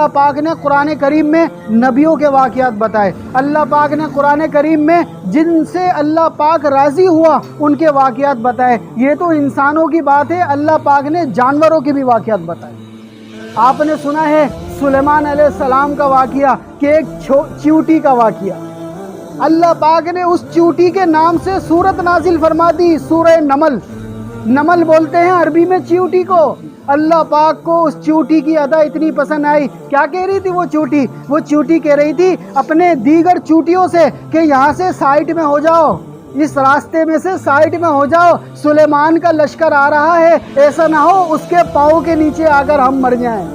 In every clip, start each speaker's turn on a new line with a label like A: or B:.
A: اللہ پاک نے قرآن کریم میں نبیوں کے واقعات بتائے۔ اللہ پاک نے قرآن کریم میں جن سے اللہ پاک راضی ہوا، ان کے واقعات بتائے۔ یہ تو انسانوں کی بات ہے، اللہ پاک نے جانوروں کی بھی واقعات بتائے۔ آپ نے سنا ہے سلیمان علیہ السلام کا واقعہ کہ ایک چیوٹی کا واقعہ۔ اللہ پاک نے اس چیوٹی کے نام سے سورت نازل فرما دی، سورہ نمل۔ نمل بولتے ہیں عربی میں چیوٹی کو۔ اللہ پاک کو اس چوٹی کی ادا اتنی پسند آئی۔ کیا کہہ رہی تھی وہ چوٹی؟ وہ چوٹی کہہ رہی تھی اپنے دیگر چوٹیوں سے کہ یہاں سے سائٹ میں ہو جاؤ۔ اس راستے میں سے سائٹ میں ہو جاؤ۔ سلیمان کا لشکر آ رہا ہے۔ ایسا نہ ہو اس کے پاؤں کے نیچے آ کر ہم مر جائیں۔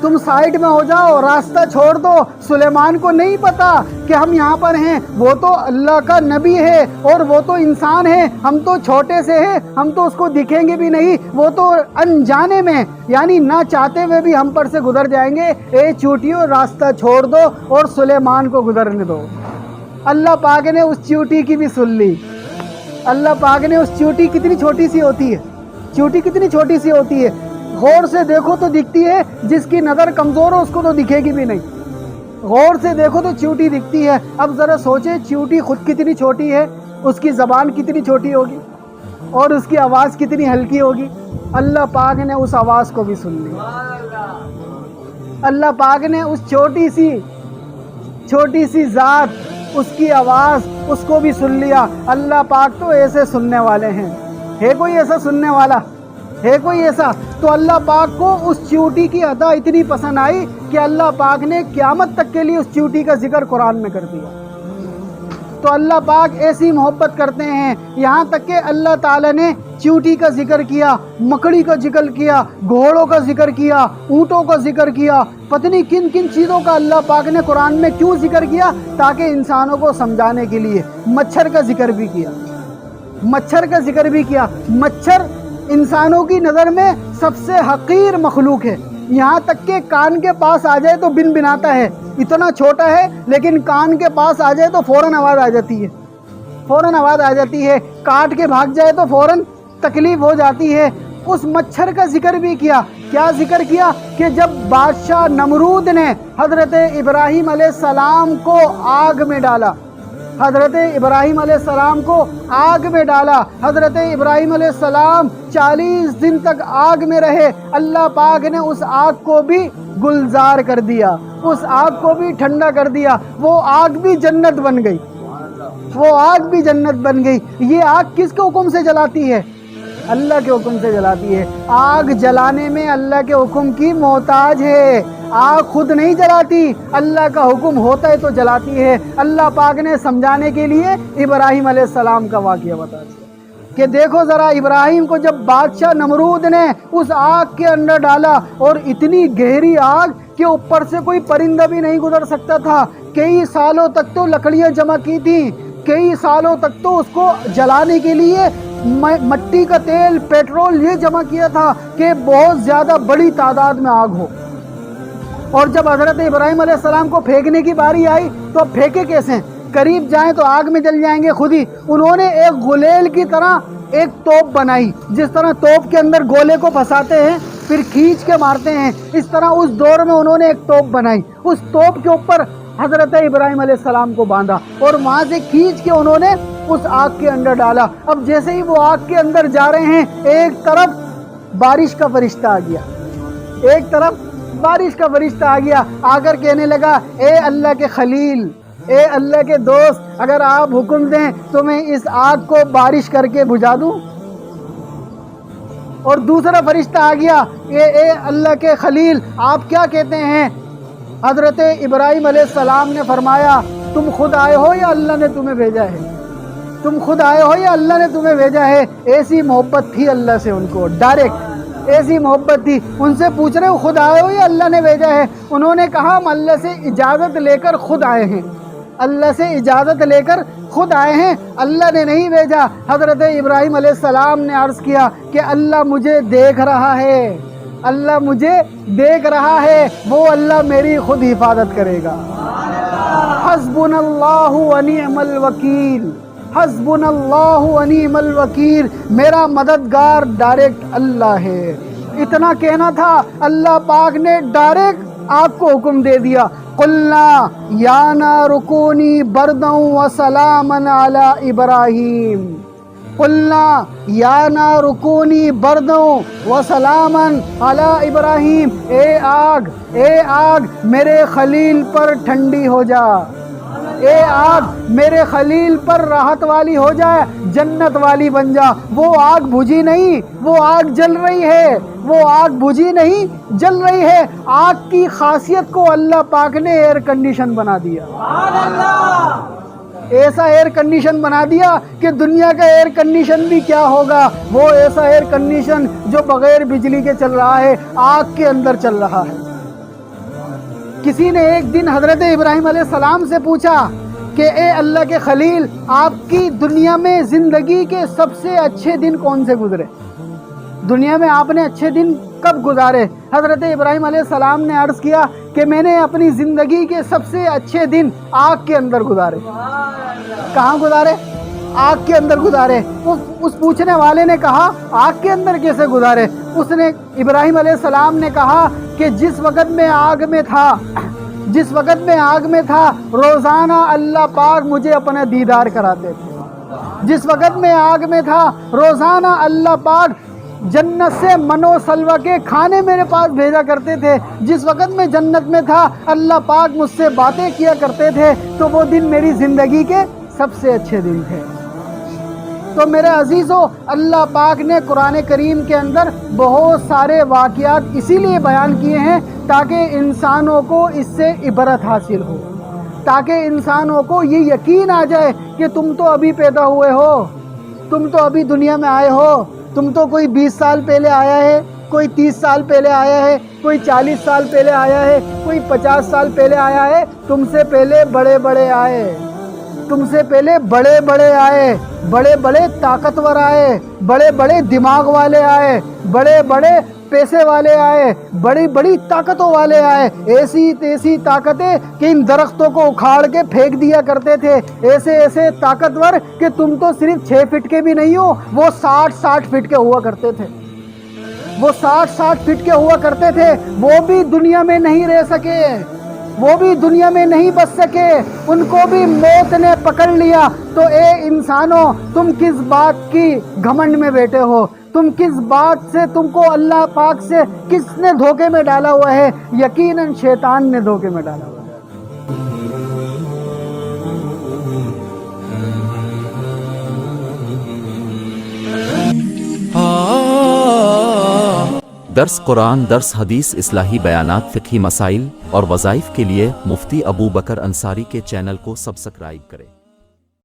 A: تم سائٹ میں ہو جاؤ، راستہ چھوڑ دو۔ سلیمان کو نہیں پتا کہ ہم یہاں پر ہیں۔ وہ تو اللہ کا نبی ہے اور وہ تو انسان ہے۔ ہم تو چھوٹے سے ہیں، ہم تو اس کو دکھیں گے بھی نہیں۔ وہ تو انجانے میں یعنی نہ چاہتے ہوئے بھی ہم پر سے گزر جائیں گے۔ اے چوٹیوں راستہ چھوڑ دو اور سلیمان کو گزرنے دو۔ اللہ پاک نے اس چیوٹی کی بھی سن لی۔ اللہ پاک نے اس چیوٹی کتنی چھوٹی سی ہوتی ہے۔ چیوٹی کتنی چھوٹی سی ہوتی ہے۔ غور سے دیکھو تو دکھتی ہے، جس کی نظر کمزور ہو، اس کو تو دکھے گی بھی نہیں۔ غور سے دیکھو تو چیوٹی دکھتی ہے۔ اب ذرا سوچے چیوٹی خود کتنی چھوٹی ہے؟ اس کی زبان کتنی چھوٹی ہوگی؟ اور اس کی آواز کتنی ہلکی ہوگی؟ اللہ پاک نے اس آواز کو بھی سن لی۔ اللہ پاک نے اس چھوٹی سی چھوٹی سی ذات، اس کی آواز، اس کو بھی سن لیا۔ اللہ پاک تو ایسے سننے والے ہیں۔ ہے کوئی ایسا سننے والا؟ ہے کوئی ایسا؟ تو اللہ پاک کو اس چیوٹی کی ادا اتنی پسند آئی کہ اللہ پاک نے قیامت تک کے لیے اس چیوٹی کا ذکر قرآن میں کر دیا۔ تو اللہ پاک ایسی محبت کرتے ہیں، یہاں تک کہ اللہ تعالیٰ نے چیوٹی کا ذکر کیا، مکڑی کا ذکر کیا، گھوڑوں کا ذکر کیا، اونٹوں کا ذکر کیا۔ پتنی کن کن چیزوں کا اللہ پاک نے قرآن میں کیوں ذکر کیا؟ تاکہ انسانوں کو سمجھانے کے لیے۔ مچھر کا ذکر بھی کیا۔ مچھر کا ذکر بھی کیا۔ مچھر انسانوں کی نظر میں سب سے حقیر مخلوق ہے۔ یہاں تک کہ کان کے پاس آ جائے تو بن بناتا ہے۔ اتنا چھوٹا ہے، لیکن کان کے پاس آ جائے تو فوراً آواز آ جاتی ہے۔ فوراً آواز آ جاتی ہے۔ کاٹ کے بھاگ جائے تو فوراً تکلیف ہو جاتی ہے۔ اس مچھر کا ذکر بھی کیا۔ کیا ذکر کیا کہ جب بادشاہ نمرود نے حضرت ابراہیم علیہ السلام کو آگ میں ڈالا حضرت ابراہیم علیہ السلام کو آگ میں ڈالا۔ حضرت ابراہیم علیہ السلام چالیس دن تک آگ میں رہے۔ اللہ پاک نے اس آگ کو بھی گلزار کر دیا۔ اس آگ کو بھی ٹھنڈا کر دیا۔ وہ آگ بھی جنت بن گئی۔ وہ آگ بھی جنت بن گئی۔ یہ آگ کس کے حکم سے جلاتی ہے؟ اللہ کے حکم سے جلاتی ہے۔ آگ جلانے میں اللہ کے حکم کی محتاج ہے۔ آگ خود نہیں جلاتی۔ اللہ کا حکم ہوتا ہے تو جلاتی ہے۔ اللہ پاک نے سمجھانے کے لیے ابراہیم علیہ السلام کا واقعہ بتا دیا۔ کہ دیکھو ذرا ابراہیم کو جب بادشاہ نمرود نے اس آگ کے اندر ڈالا اور اتنی گہری آگ کہ اوپر سے کوئی پرندہ بھی نہیں گزر سکتا تھا۔ کئی سالوں تک تو لکڑیاں جمع کی تھی کئی سالوں تک تو اس کو جلانے کے لیے مٹی کا تیل، پیٹرول یہ جمع کیا تھا کہ بہت زیادہ بڑی تعداد میں آگ ہو۔ اور جب حضرت ابراہیم علیہ السلام کو پھینکنے کی باری آئی تو اب پھینکے کیسے قریب جائیں تو آگ میں جل جائیں گے خود ہی انہوں نے ایک غلیل کی طرح ایک توپ بنائی، جس طرح توپ کے اندر گولے کو پھنساتے ہیں، پھر کھینچ کے مارتے ہیں۔ اس طرح اس دور میں انہوں نے ایک توپ بنائی۔ اس توپ کے اوپر حضرت ابراہیم علیہ السلام کو باندھا اور وہاں سے کھینچ کے انہوں نے اس آگ کے اندر ڈالا۔ اب جیسے ہی وہ آگ کے اندر جا رہے ہیں، ایک طرف بارش کا فرشتہ آ گیا۔ ایک طرف بارش کا فرشتہ آ گیا آ کر کہنے لگا، اے اللہ کے خلیل، اے اللہ کے دوست، اگر آپ حکم دیں تو میں اس آگ کو بارش کر کے بجھا دوں؟ اور دوسرا فرشتہ آ گیا، اے اے اللہ کے خلیل، آپ کیا کہتے ہیں؟ حضرت ابراہیم علیہ السلام نے فرمایا، تم خود آئے ہو یا اللہ نے تمہیں بھیجا ہے؟ تم خود آئے ہو یا اللہ نے تمہیں بھیجا ہے؟ ایسی محبت تھی اللہ سے ان کو، ڈائریکٹ ایسی محبت تھی۔ ان سے پوچھ رہے ہو، خود آئے ہو یا اللہ نے بھیجا ہے؟ انہوں نے کہا، ہم اللہ سے اجازت لے کر خود آئے ہیں۔ اللہ سے اجازت لے کر خود آئے ہیں۔ اللہ نے نہیں بھیجا۔ حضرت ابراہیم علیہ السلام نے عرض کیا کہ اللہ مجھے دیکھ رہا ہے۔ اللہ مجھے دیکھ رہا ہے۔ وہ اللہ میری خود حفاظت کرے گا۔ حسبن اللہ ونعم الوکیل۔ حسبن اللہ ونعم الوکیل، میرا مددگار ڈائریکٹ اللہ ہے۔ اتنا کہنا تھا، اللہ پاک نے ڈائریکٹ آگ کو حکم دے دیا۔ قلنا، یا رکونی بردوں و سلامن علی ابراہیم۔ قلنا، یا رکونی بردوں و سلامن علی ابراہیم۔ اے آگ اے آگ، میرے خلیل پر ٹھنڈی ہو جا۔ اے آگ، میرے خلیل پر راحت والی ہو جائے، جنت والی بن جا۔ وہ آگ بجھی نہیں، وہ آگ جل رہی ہے۔ وہ آگ بجھی نہیں، جل رہی ہے۔ آگ کی خاصیت کو اللہ پاک نے ایئر کنڈیشن بنا دیا۔ ایسا ایئر کنڈیشن بنا دیا کہ دنیا کا ایئر کنڈیشن بھی کیا ہوگا؟ وہ ایسا ایئر کنڈیشن جو بغیر بجلی کے چل رہا ہے، آگ کے اندر چل رہا ہے۔ کسی نے ایک دن حضرت ابراہیم علیہ السلام سے پوچھا کہ اے اللہ کے خلیل، آپ کی دنیا میں زندگی کے سب سے اچھے دن کون سے گزرے؟ دنیا میں آپ نے اچھے دن کب گزارے؟ حضرت ابراہیم علیہ السلام نے عرض کیا کہ میں نے اپنی زندگی کے سب سے اچھے دن آگ کے اندر گزارے۔ کہاں گزارے؟ آگ کے اندر گزارے۔ اس اس پوچھنے والے نے کہا، آگ کے اندر کیسے گزارے؟ اس نے ابراہیم علیہ السلام نے کہا کہ جس وقت میں آگ میں تھا، جس وقت میں آگ میں تھا، روزانہ اللہ پاک مجھے اپنا دیدار کراتے تھے۔ جس وقت میں آگ میں تھا، روزانہ اللہ پاک جنت سے منو سلوا کے کھانے میرے پاس بھیجا کرتے تھے۔ جس وقت میں جنت میں تھا، اللہ پاک مجھ سے باتیں کیا کرتے تھے، تو وہ دن میری زندگی کے سب سے اچھے دن تھے۔ تو میرے عزیزوں اللہ پاک نے قرآن کریم کے اندر بہت سارے واقعات اسی لیے بیان کیے ہیں تاکہ انسانوں کو اس سے عبرت حاصل ہو۔ تاکہ انسانوں کو یہ یقین آ جائے کہ تم تو ابھی پیدا ہوئے ہو، تم تو ابھی دنیا میں آئے ہو، تم تو کوئی بیس سال پہلے آیا ہے، کوئی تیس سال پہلے آیا ہے، کوئی چالیس سال پہلے آیا ہے، کوئی پچاس سال پہلے آیا ہے، تم سے پہلے بڑے بڑے آئے۔ تم سے پہلے بڑے بڑے آئے، بڑے بڑے طاقتور آئے، بڑے بڑے دماغ والے آئے، بڑے بڑے پیسے والے آئے، بڑی بڑی طاقتوں والے آئے۔ ایسی تیسی طاقتیں کہ ان درختوں کو اکھاڑ کے پھینک دیا کرتے تھے۔ ایسے ایسے طاقتور کہ تم تو صرف چھ فٹ کے بھی نہیں ہو، وہ ساٹھ ساٹھ فٹ کے ہوا کرتے تھے۔ وہ ساٹھ ساٹھ فٹ کے ہوا کرتے تھے، وہ بھی دنیا میں نہیں رہ سکے۔ وہ بھی دنیا میں نہیں بچ سکے، ان کو بھی موت نے پکڑ لیا۔ تو اے انسانوں، تم کس بات کی گھمنڈ میں بیٹھے ہو؟ تم کس بات سے تم کو اللہ پاک سے کس نے دھوکے میں ڈالا ہوا ہے؟ یقیناً شیطان نے دھوکے میں ڈالا ہوا
B: درس قرآن، درس حدیث، اصلاحی بیانات، فقہی مسائل اور وظائف کے لیے مفتی ابو بکر انصاری کے چینل کو سبسکرائب کریں۔